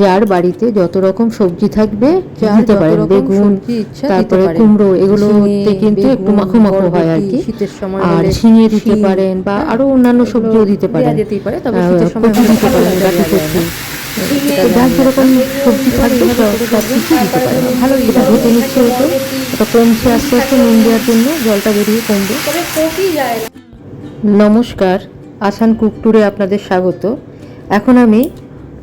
যার বাড়িতে যত রকম সবজি থাকবে দিতে পারেন বেগুন দিতে তারপরে কুমড়ো এগুলোতে ঝিঙে, কিন্তু একটু মাখো মাখো হয় আর কি। শীতের সময় আর ঝিঙে দিতে পারেন বা হ্যাঁ, আরও অন্যান্য সবজিও দিতে পারেন। যেতেই পারে, তবে শীতের সময় কচু দিতে পারেন কচু। যার যেরকম সবজি থাকবে সব কিছু দিতে পারেন। ভালো এটা ঘটে নিচ্ছে এটা কমছে আস্তে আস্তে নুন দেওয়ার জন্য জলটা বেরিয়ে কমবে। নমস্কার, আসান কুকটুরে আপনাদের স্বাগত। এখন আমি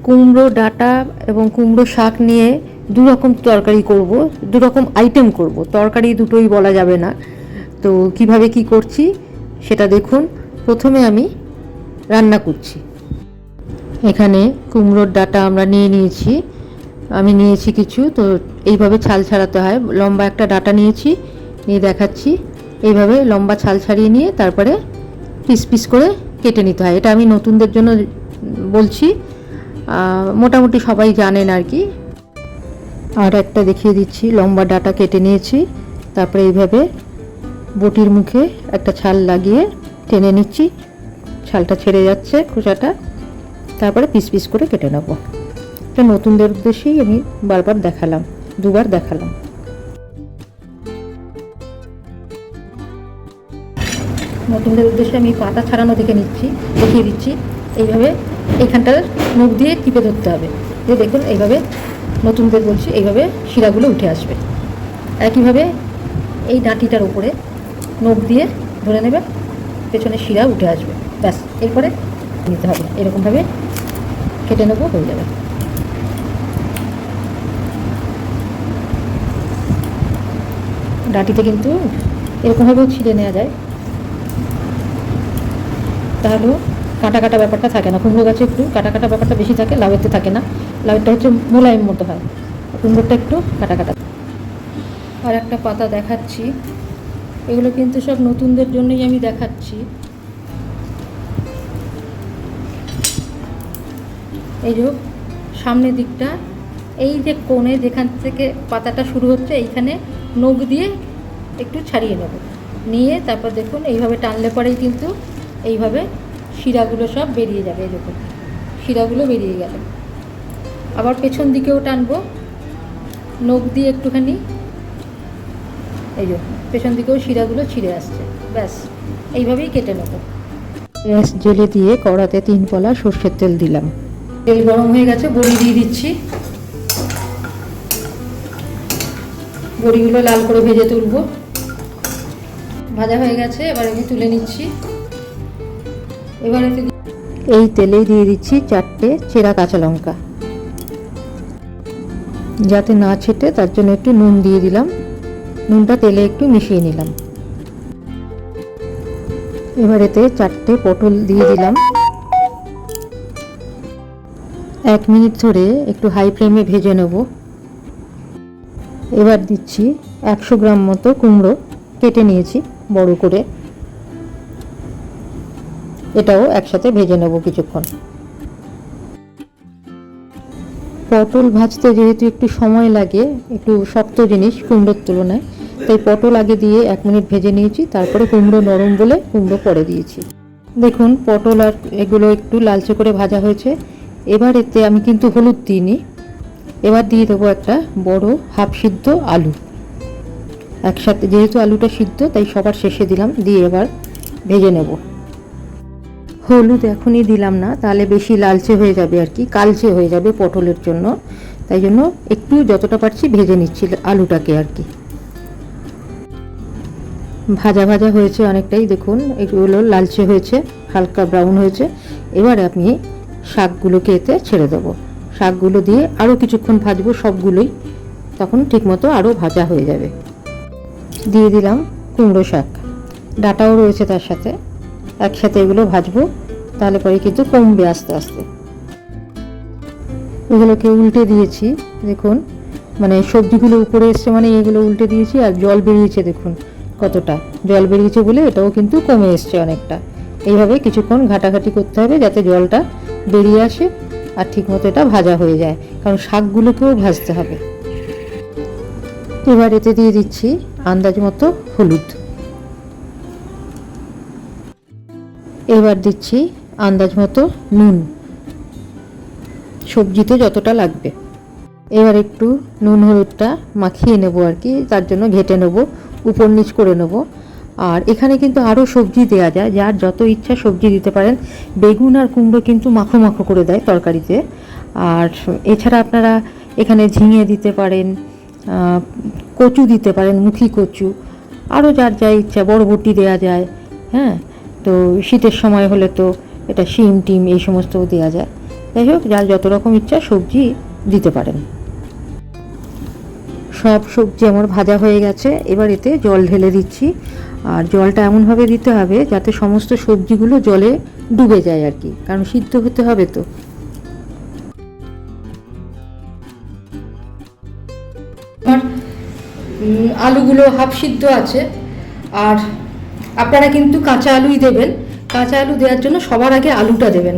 কুমড়ো ডাটা এবং কুমড়ো শাক নিয়ে দু রকম তরকারি করব দু রকম আইটেম করব। তরকারি দুটোই বলা যাবে না। তো কীভাবে কি করছি সেটা দেখুন। প্রথমে আমি রান্না করছি। এখানে কুমড়োর ডাটা আমরা নিয়ে নিয়েছি। আমি নিয়েছি কিছু, তো এইভাবে ছাল ছাড়াতে হয়। লম্বা একটা ডাটা নিয়েছি, নিয়ে দেখাচ্ছি। এইভাবে লম্বা ছাল ছাড়িয়ে নিয়ে তারপরে পিস পিস করে কেটে নিতে হয়। এটা আমি নতুনদের জন্য বলছি। মোটামুটি সবাই জানেন আর কি। আর একটা দেখিয়ে দিচ্ছি, লম্বা ডাটা কেটে নিয়েছি। তারপরে এইভাবে বটির মুখে একটা ছাল লাগিয়ে টেনে নিচ্ছি। ছালটা ছেড়ে যাচ্ছে খোসাটা তারপরে পিস পিস করে কেটে নেব। এটা নতুনদের উদ্দেশ্যেই আমি বারবার দেখালাম, দুবার দেখালাম। নতুনদের উদ্দেশ্যে আমি পাতা ছাড়ানো দেখে নিচ্ছি, দেখিয়ে দিচ্ছি। এইভাবে এইখানটার মুখ দিয়ে টিপে ধরতে হবে। যে দেখুন, এইভাবে নতুনদের বলছি, এইভাবে শিরাগুলো উঠে আসবে। একইভাবে এই ডাঁটিটার উপরে নখ দিয়ে ধরে নেবে, পেছনে শিরা উঠে আসবে। ব্যাস, এরপরে নিতে হবে। এরকমভাবে কেটে নেব, হয়ে যাবে। ডাঁটিতে কিন্তু এরকমভাবেও ছিঁড়ে নেওয়া যায়। তাহলেও কাটা কাটা ব্যাপারটা থাকে না। কুমড়ো গাছে একটু কাটা কাটা ব্যাপারটা বেশি থাকে লাউয়েতে থাকে না। লাউয়েরটা হচ্ছে মোলায়েম মতো হয়। কুমড়োটা একটু কাটা কাটা। আর একটা পাতা দেখাচ্ছি। এগুলো কিন্তু সব নতুনদের জন্যই আমি দেখাচ্ছি। এই যে সামনের দিকটা, এই যে কোণে যেখান থেকে পাতাটা শুরু হচ্ছে, এইখানে নখ দিয়ে একটু ছাড়িয়ে নেব। নিয়ে তারপর দেখুন, এইভাবে টানলে পরেই কিন্তু এইভাবে শিরাগুলো সব বেরিয়ে যাবে এরকম। শিরাগুলো বেরিয়ে গেল। আবার পেছন দিকেও টানবো। নখ দিয়ে একটুখানি। এই যে পেছন দিকেও শিরাগুলো ছিঁড়ে আসছে। ব্যাস এইভাবেই কেটে নেব। গ্যাস জেলে দিয়ে কড়াতে তিন পলা সর্ষের তেল দিলাম। তেল গরম হয়ে গেছে বড়ি দিয়ে দিচ্ছি। বড়িগুলো লাল করে ভেজে তুলবো। ভাজা হয়ে গেছে এবার আমি তুলে নিচ্ছি। এবার এই তেলেই দিয়ে দিচ্ছি চারটে চেরা কাঁচা লঙ্কা। যাতে না ছেটে, তার জন্য একটু নুন দিয়ে দিলাম। নুনটা তেলে একটু মিশিয়ে নিলাম। এবার এতে চারটে পটল দিয়ে দিলাম। এক মিনিট ধরে একটু হাই ফ্লেমে ভেজে নেব। এবার দিচ্ছি একশো গ্রাম মতো কুমড়ো, কেটে নিয়েছি বড় করে। এটাও একসাথে ভেজে নেব কিছুক্ষণ। পটল ভাজতে যেহেতু একটু সময় লাগে, একটু শক্ত জিনিস কুমড়োর তুলনায়, তাই পটল আগে দিয়ে এক মিনিট ভেজে নিয়েছি, তারপরে কুমড়ো নরম বলে কুমড়ো পরে দিয়েছি। দেখুন, পটল আর এগুলো একটু লালচে করে ভাজা হয়েছে। এবার এতে আমি কিন্তু হলুদ দিইনি। এবার দিয়ে দেবো একটা বড় হাফ সিদ্ধ আলু। একসাথে, যেহেতু আলুটা সিদ্ধ, তাই সবার শেষে দিলাম, দিয়ে এবার ভেজে নেব। হলুদ এখনই দিলাম না, তাহলে বেশি লালচে হয়ে যাবে আর কি, কালচে হয়ে যাবে পটলের জন্য। তাই জন্য একটু যতটা পারছি ভেজে নিচ্ছি আলুটাকে আর কি। ভাজা ভাজা হয়েছে অনেকটাই, দেখুন, এগুলো লালচে হয়েছে, হালকা ব্রাউন হয়েছে। এবার আমি শাকগুলোকে এতে ছেড়ে দেবো। শাকগুলো দিয়ে আরও কিছুক্ষণ ভাজবো সবগুলোই, তখন ঠিকমতো আরও ভাজা হয়ে যাবে। দিয়ে দিলাম কুমড়ো শাক। ডাটাও রয়েছে তার সাথে। একসাথে এগুলো ভাজবো, তাহলে পরে কিন্তু কমবে আস্তে আস্তে। এগুলোকে উল্টে দিয়েছি, দেখুন মানে সবজিগুলো উপরে এসছে মানে এগুলো উল্টে দিয়েছি আর জল বেরিয়েছে, দেখুন কতটা। জল বেরিয়েছে বলে এটাও কিন্তু কমে এসছে অনেকটা। এইভাবে কিছুক্ষণ ঘাটাঘাটি করতে হবে যাতে জলটা বেরিয়ে আসে আর ঠিকমতো এটা ভাজা হয়ে যায়, কারণ শাকগুলোকেও ভাজতে হবে। এবার এতে দিয়ে দিচ্ছি আন্দাজ মতো হলুদ। এবার দিচ্ছি আন্দাজ মতো নুন। সবজিতে যতটা লাগবে। এবার একটু নুন হলুদটা মাখিয়ে নেব আর কি, তার জন্য ঘেটে নেব, উপর নিচ করে নেব। আর এখানে কিন্তু আরও সবজি দেওয়া যায়, যার যত ইচ্ছা সবজি দিতে পারেন। বেগুন আর কুমড়ো কিন্তু মাখো মাখো করে দেয় তরকারিতে। আর এছাড়া আপনারা এখানে ঝিঙে দিতে পারেন কচু দিতে পারেন, মুখি কচু। আরও যার যা ইচ্ছা, বরবটি দেওয়া যায় হ্যাঁ। তো শীতের সময় হলে তো এটা শিম, টিম এই সমস্ত দেওয়া যায়। যাই হোক, যার যত রকম ইচ্ছা সবজি দিতে পারেন। সব সবজি আমার ভাজা হয়ে গেছে। এবার এতে জল ঢেলে দিচ্ছি। আর জলটা এমনভাবে দিতে হবে যাতে সমস্ত সবজিগুলো জলে ডুবে যায় আর কি, কারণ সিদ্ধ হতে হবে তো। আলুগুলো হাফ সিদ্ধ আছে। আর আপনারা কিন্তু কাঁচা আলুই দেবেন। কাঁচা আলু দেওয়ার জন্য সবার আগে আলুটা দেবেন।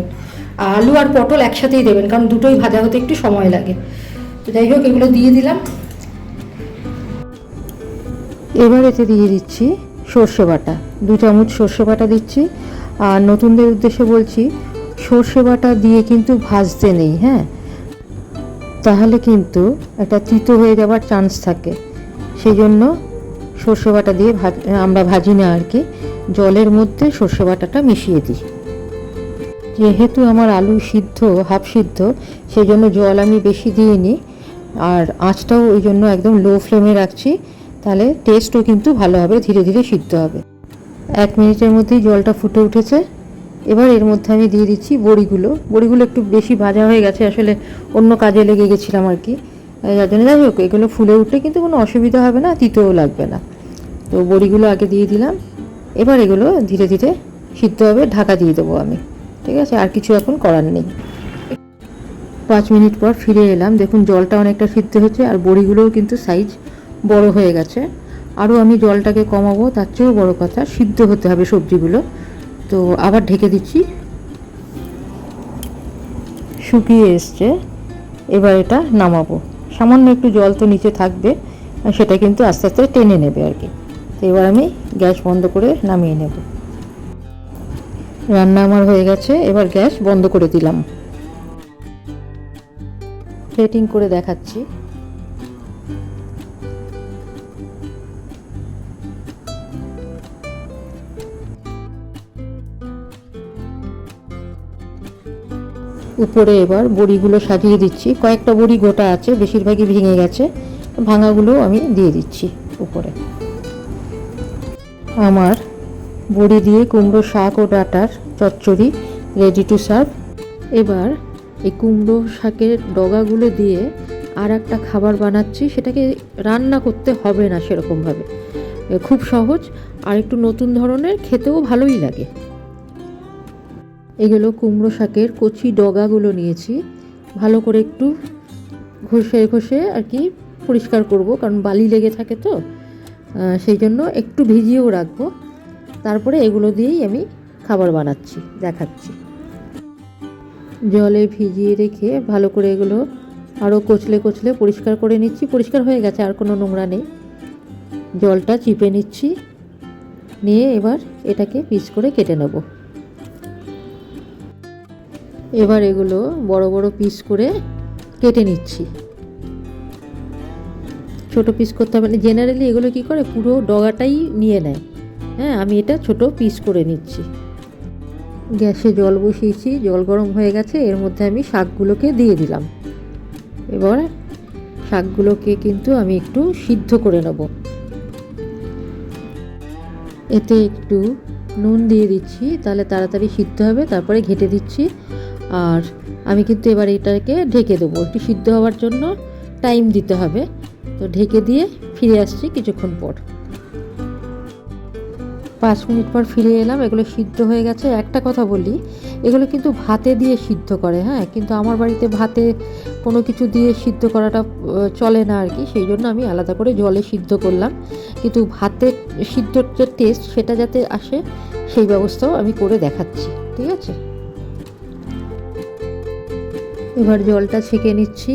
আলু আর পটল একসাথেই দেবেন, কারণ দুটোই ভাজা হতে একটু সময় লাগে। তো যাই হোক, এগুলো দিয়ে দিলাম। এবার এতে দিয়ে দিচ্ছি সর্ষে বাটা। দু চামচ সর্ষে বাটা দিচ্ছি। আর নতুনদের উদ্দেশ্যে বলছি, সর্ষে বাটা দিয়ে কিন্তু ভাজতে নেই হ্যাঁ? তাহলে কিন্তু একটা তিতো হয়ে যাওয়ার চান্স থাকে। সেই জন্য সর্ষে বাটা দিয়ে আমরা ভাজি না আর কি। জলের মধ্যে সর্ষে বাটাটা মিশিয়ে দিই। যেহেতু আমার আলু সিদ্ধ, হাফ সিদ্ধ সেই জন্য জল আমি বেশি দিইনি। আর আঁচটাও ওই জন্য একদম লো ফ্লেমে রাখছি। তাহলে টেস্টও কিন্তু ভালো হবে, ধীরে ধীরে সিদ্ধ হবে। এক মিনিটের মধ্যেই জলটা ফুটে উঠেছে। এবার এর মধ্যে আমি দিয়ে দিচ্ছি বড়িগুলো। বড়িগুলো একটু বেশি ভাজা হয়ে গেছে, আসলে অন্য কাজে লেগে গেছিলাম আর কি। যার জন্য যাই হোক, এগুলো ফুলে উঠলে কিন্তু কোনো অসুবিধা হবে না, তিতেও লাগবে না। তো বড়িগুলো আগে দিয়ে দিলাম। এবার এগুলো ধীরে ধীরে সিদ্ধ হবে, ঢাকা দিয়ে দেবো আমি। ঠিক আছে? আর কিছু এখন করার নেই। পাঁচ মিনিট পর ফিরে এলাম। দেখুন, জলটা অনেকটা সিদ্ধ হচ্ছে, আর বড়িগুলোও কিন্তু সাইজ বড় হয়ে গেছে। আরও আমি জলটাকে কমাবো, তার চেয়েও বড় কথা, সিদ্ধ হতে হবে সবজিগুলো। তো আবার ঢেকে দিচ্ছি। শুকিয়ে এসছে। এবার এটা নামাবো। সামান্য একটু জল তো নিচে থাকবে সেটা কিন্তু আস্তে আস্তে টেনে নেবে আর কি। তো এবার আমি গ্যাস বন্ধ করে নামিয়ে নেব। রান্না আমার হয়ে গেছে, এবার গ্যাস বন্ধ করে দিলাম। প্লেটিং করে দেখাচ্ছি। উপরে এবার বড়িগুলো সাজিয়ে দিচ্ছি। কয়েকটা বড়ি গোটা আছে, বেশিরভাগই ভেঙে গেছে। ভাঙাগুলো আমি দিয়ে দিচ্ছি উপরে। আমার বড়ি দিয়ে কুমড়ো শাক ও ডাটার চচ্চড়ি রেডি টু সার্ভ এবার এই কুমড়ো শাকের ডগাগুলো দিয়ে আর একটা খাবার বানাচ্ছি। সেটাকে রান্না করতে হবে না সেরকমভাবে। খুব সহজ আর একটু নতুন ধরনের, খেতেও ভালোই লাগে। এগুলো কুমড়ো শাকের কচি ডগাগুলো নিয়েছি। ভালো করে একটু ঘষে ঘষে আর কি পরিষ্কার করব, কারণ বালি লেগে থাকে তো। সেই জন্য একটু ভিজিয়েও রাখব। তারপরে এগুলো দিয়েই আমি খাবার বানাচ্ছি, দেখাচ্ছি। জলে ভিজিয়ে রেখে ভালো করে এগুলো আরও কচলে কচলে পরিষ্কার করে নিচ্ছি। পরিষ্কার হয়ে গেছে, আর কোনো নোংরা নেই। জলটা চিপে নিচ্ছি, নিয়ে এবার এটাকে পিস করে কেটে নেব। এবার এগুলো বড় বড় পিস করে কেটে নিচ্ছি। ছোট পিস করতে হবে না জেনারেলি এগুলো কি করে পুরো ডগাটাই নিয়ে নেয়। হ্যাঁ আমি এটা ছোট পিস করে নিচ্ছি। গ্যাসে জল বসিয়েছি, জল গরম হয়ে গেছে, এর মধ্যে আমি শাকগুলোকে দিয়ে দিলাম। এবার শাকগুলোকে কিন্তু আমি একটু সিদ্ধ করে নেব। এতে একটু নুন দিয়ে দিচ্ছি, তাহলে তাড়াতাড়ি সিদ্ধ হবে, তারপরে ঘেটে দিচ্ছি। আর আমি কিন্তু এবার এটাকে ঢেকে দেবো। একটু সিদ্ধ হওয়ার জন্য টাইম দিতে হবে। তো ঢেকে দিয়ে ফিরে আসছি কিছুক্ষণ পর। পাঁচ মিনিট পর ফিরে এলাম, এগুলো সিদ্ধ হয়ে গেছে। একটা কথা বলি, এগুলো কিন্তু ভাতে দিয়ে সিদ্ধ করে হ্যাঁ? কিন্তু আমার বাড়িতে ভাতে কোনো কিছু দিয়ে সিদ্ধ করাটা চলে না আর কি। সেই জন্য আমি আলাদা করে জলে সিদ্ধ করলাম। কিন্তু ভাতে সিদ্ধর যে টেস্ট সেটা যাতে আসে, সেই ব্যবস্থাও আমি করে দেখাচ্ছি। ঠিক আছে? এবার জলটা ছেঁকে নিচ্ছি।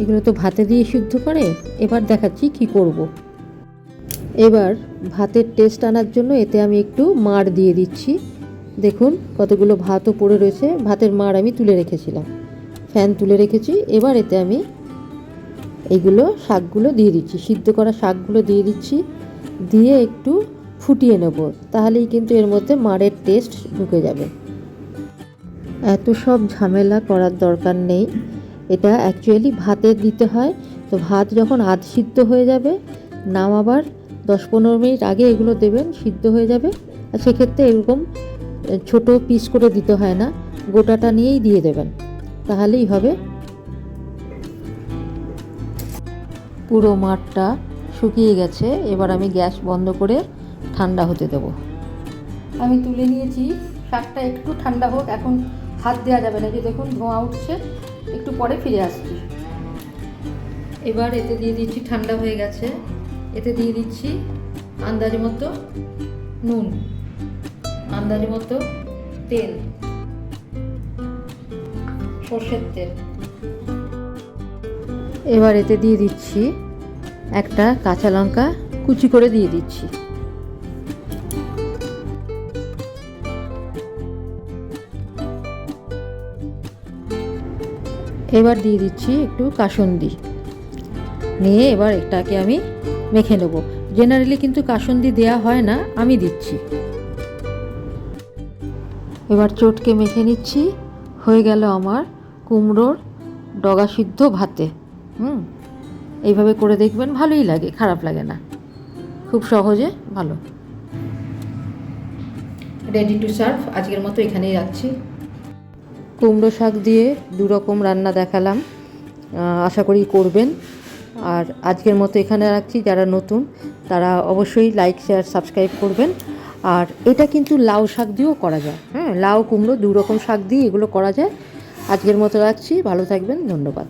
এগুলো তো ভাতে দিয়ে সিদ্ধ করে, এবার দেখাচ্ছি কি করব। এবার ভাতের টেস্ট আনার জন্য এতে আমি একটু মাড় দিয়ে দিচ্ছি। দেখুন কতগুলো ভাতও পড়ে রয়েছে, ভাতের মার আমি তুলে রেখেছিলাম। ফ্যান তুলে রেখেছি, এবার এতে আমি এইগুলো শাকগুলো দিয়ে দিচ্ছি। সিদ্ধ করা শাকগুলো দিয়ে দিচ্ছি, দিয়ে একটু ফুটিয়ে নেব, তাহলেই কিন্তু এর মধ্যে মারের টেস্ট ঢুকে যাবে। এত সব ঝামেলা করার দরকার নেই। এটা অ্যাকচুয়ালি ভাতে দিতে হয়। তো ভাত যখন আধ সিদ্ধ হয়ে যাবে নামাবার দশ পনেরো মিনিট আগে এগুলো দেবেন, সিদ্ধ হয়ে যাবে। আর সেক্ষেত্রে এরকম ছোট পিস করে দিতে হয় না, গোটাটা নিয়েই দিয়ে দেবেন। তাহলেই হবে। পুরো মাঠটা শুকিয়ে গেছে, এবার আমি গ্যাস বন্ধ করে ঠান্ডা হতে দেব। আমি তুলে নিয়েছি, শাকটা একটু ঠান্ডা হোক, এখন হাত দেওয়া যাবে না দেখুন, ধোঁয়া উঠছে। একটু পরে ফিরে আসছি। এবার এতে দিয়ে দিচ্ছি, ঠান্ডা হয়ে গেছে। এতে দিয়ে দিচ্ছি আন্দাজ মতো নুন, আন্দাজ মতো তেল, সর্ষের তেল। এবার এতে দিয়ে দিচ্ছি একটা কাঁচা লঙ্কা কুচি করে দিয়ে দিচ্ছি। এবার দিয়ে দিচ্ছি একটু কাসন্দি। নিয়ে এবার এটাকে আমি মেখে নেব। জেনারেলি কিন্তু কাসন্দি দেয়া হয় না, আমি দিচ্ছি। এবার চটকে মেখে নিচ্ছি। হয়ে গেল আমার কুমড়োর ডগা সিদ্ধ ভাতে। হুম, এইভাবে করে দেখবেন ভালোই লাগে, খারাপ লাগে না। খুব সহজে ভালো। রেডি টু সার্ভ আজকের মতো এখানেই রাখছি। কুমড়ো শাক দিয়ে দুরকম রান্না দেখালাম আশা করি করবেন। আর আজকের মতো এখানে রাখছি, যারা নতুন, তারা অবশ্যই লাইক, শেয়ার, সাবস্ক্রাইব করবেন। আর এটা কিন্তু লাউ শাক দিয়েও করা যায়। হ্যাঁ লাউ, কুমড়ো দুরকম শাক দিয়ে এগুলো করা যায়। আজকের মতো রাখছি, ভালো থাকবেন, ধন্যবাদ।